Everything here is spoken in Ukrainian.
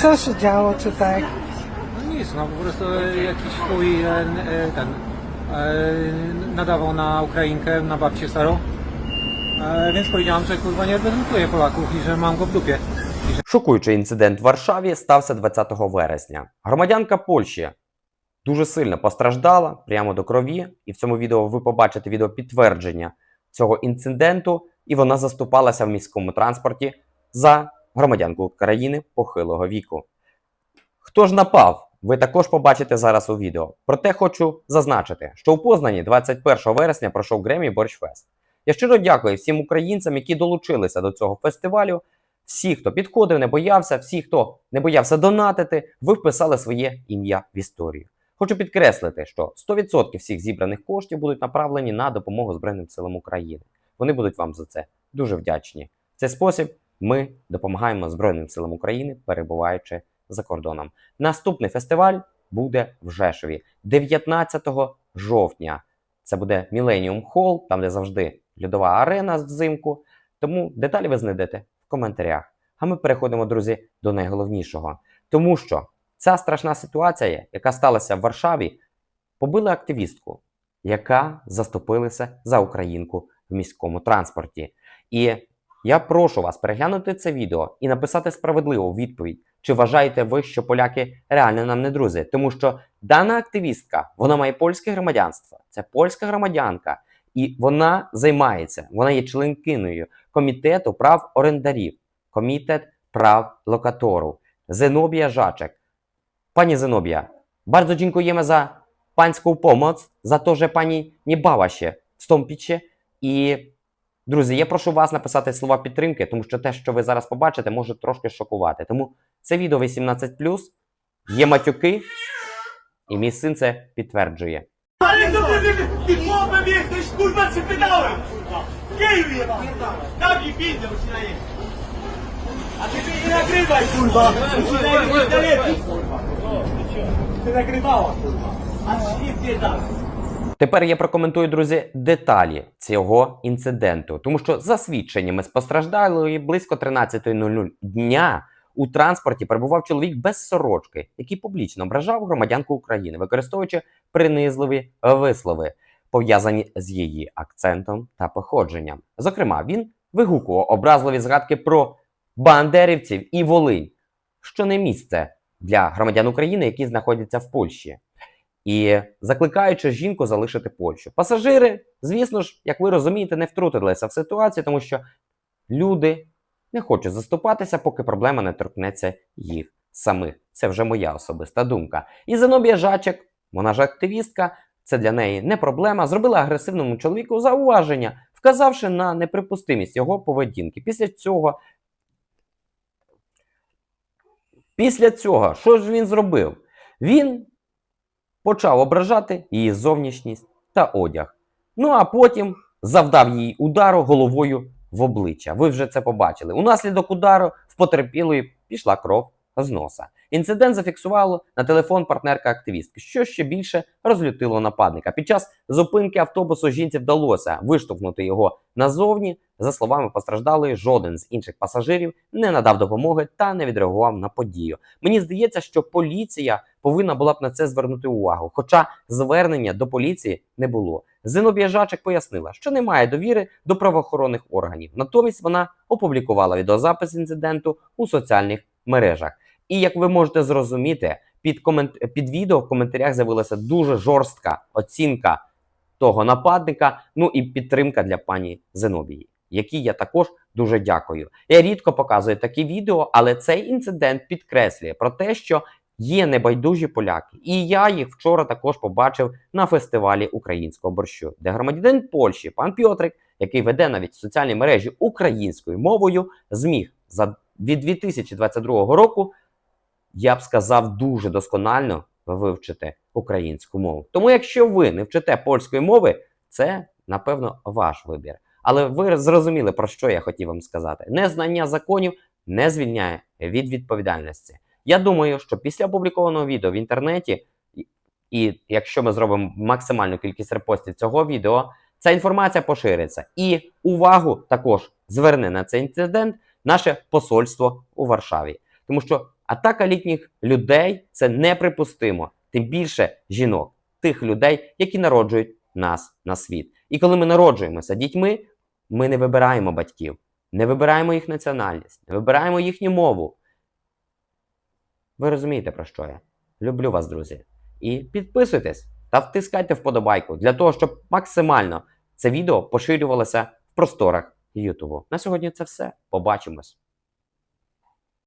Co się działo tutaj? No nic, no po prostu e, jakiś chuj e, e, ten e, nadawał na Ukrainkę, na babcię starą. E, więc powiedziałem, że kurwa nie reprezentuję Polaków i że mam go w dupie. Шокуючий інцидент в Варшаві стався 20 вересня. Громадянка Польщі дуже сильно постраждала прямо до крові, і в цьому відео ви побачите відео підтвердження цього інциденту, і вона заступалася в міському транспорті за громадянку країни похилого віку. Хто ж напав? Ви також побачите зараз у відео. Проте хочу зазначити, що у Познані 21 вересня пройшов Гремі Борщфест. Я щиро дякую всім українцям, які долучилися до цього фестивалю. Всі, хто підходив, не боявся, всі, хто не боявся донатити, ви вписали своє ім'я в історію. Хочу підкреслити, що 100% всіх зібраних коштів будуть направлені на допомогу Збройним силам України. Вони будуть вам за це дуже вдячні. В цей спосіб ми допомагаємо Збройним силам України, перебуваючи за кордоном. Наступний фестиваль буде в Жешові 19 жовтня. Це буде Millennium Hall, там де завжди льодова арена взимку. Тому деталі ви знайдете в коментарях. А ми переходимо, друзі, до найголовнішого. Тому що ця страшна ситуація, яка сталася в Варшаві, побили активістку, яка заступилася за українку в міському транспорті. І я прошу вас переглянути це відео і написати справедливу відповідь, чи вважаєте ви, що поляки реально нам не друзі? Тому що дана активістка вона має польське громадянство, це польська громадянка, і вона займається, вона є членкиною комітету прав орендарів, комітет прав локатору. Зенобія Жачек. Пані Зенобія, bardzo dziękujemy za pańską pomoc, za to, że pani nie bała się wstąpić. І, друзі, я прошу вас написати слова підтримки, тому що те, що ви зараз побачите, може трошки шокувати. Тому це відео 18+, є матюки, і мій син це підтверджує. Ale to ty, ty, ty chłopem jesteś, kurwa, czy pytałem? Geju Тепер я прокоментую, друзі, деталі цього інциденту, тому що за свідченнями з постраждалої близько 13.00 дня у транспорті перебував чоловік без сорочки, який публічно ображав громадянку України, використовуючи принизливі вислови, пов'язані з її акцентом та походженням. Зокрема, він вигукував образливі згадки про бандерівців і Волинь, що не місце для громадян України, які знаходяться в Польщі і закликаючи жінку залишити Польщу. Пасажири, звісно ж, як ви розумієте, не втрутилися в ситуацію, тому що люди не хочуть заступатися, поки проблема не торкнеться їх самих. Це вже моя особиста думка. І Зенобія Жачек, вона ж активістка, це для неї не проблема. Зробила агресивному чоловіку зауваження, вказавши на неприпустимість його поведінки. Після цього. Після цього, що ж він зробив? Він почав ображати її зовнішність та одяг. Ну а потім завдав їй удару головою в обличчя. Ви вже це побачили. Унаслідок удару в потерпілої пішла кров з носа. Інцидент зафіксувало на телефон партнерка активістки, що ще більше розлютило нападника. Під час зупинки автобусу жінці вдалося виштовхнути його назовні. За словами постраждалої, жоден з інших пасажирів не надав допомоги та не відреагував на подію. Мені здається, що поліція повинна була б на це звернути увагу, хоча звернення до поліції не було. Зенобія Жачек пояснила, що немає довіри до правоохоронних органів. Натомість вона опублікувала відеозапис інциденту у соціальних мережах. І як ви можете зрозуміти, під комент... під відео в коментарях з'явилася дуже жорстка оцінка того нападника, ну і підтримка для пані Зенобії, якій я також дуже дякую. Я рідко показую такі відео, але цей інцидент підкреслює про те, що є небайдужі поляки. І я їх вчора також побачив на фестивалі українського борщу, де громадянин Польщі, пан Пьотрик, який веде навіть соціальні мережі українською мовою, зміг за від 2022 року, я б сказав, дуже досконально вивчити українську мову. Тому, якщо ви не вчите польської мови, це напевно ваш вибір. Але ви зрозуміли, про що я хотів вам сказати. Незнання законів не звільняє від відповідальності. Я думаю, що після опублікованого відео в інтернеті, і- якщо ми зробимо максимальну кількість репостів цього відео, ця інформація пошириться. І увагу також зверне на цей інцидент наше посольство у Варшаві. Тому що Атака літніх людей це неприпустимо, тим більше жінок, тих людей, які народжують нас на світ. І коли ми народжуємося дітьми, ми не вибираємо батьків, не вибираємо їх національність, не вибираємо їхню мову. Ви розумієте, про що я? Люблю вас, друзі. І підписуйтесь та втискайте вподобайку для того, щоб максимально це відео поширювалося в просторах Ютубу. На сьогодні це все. Побачимось.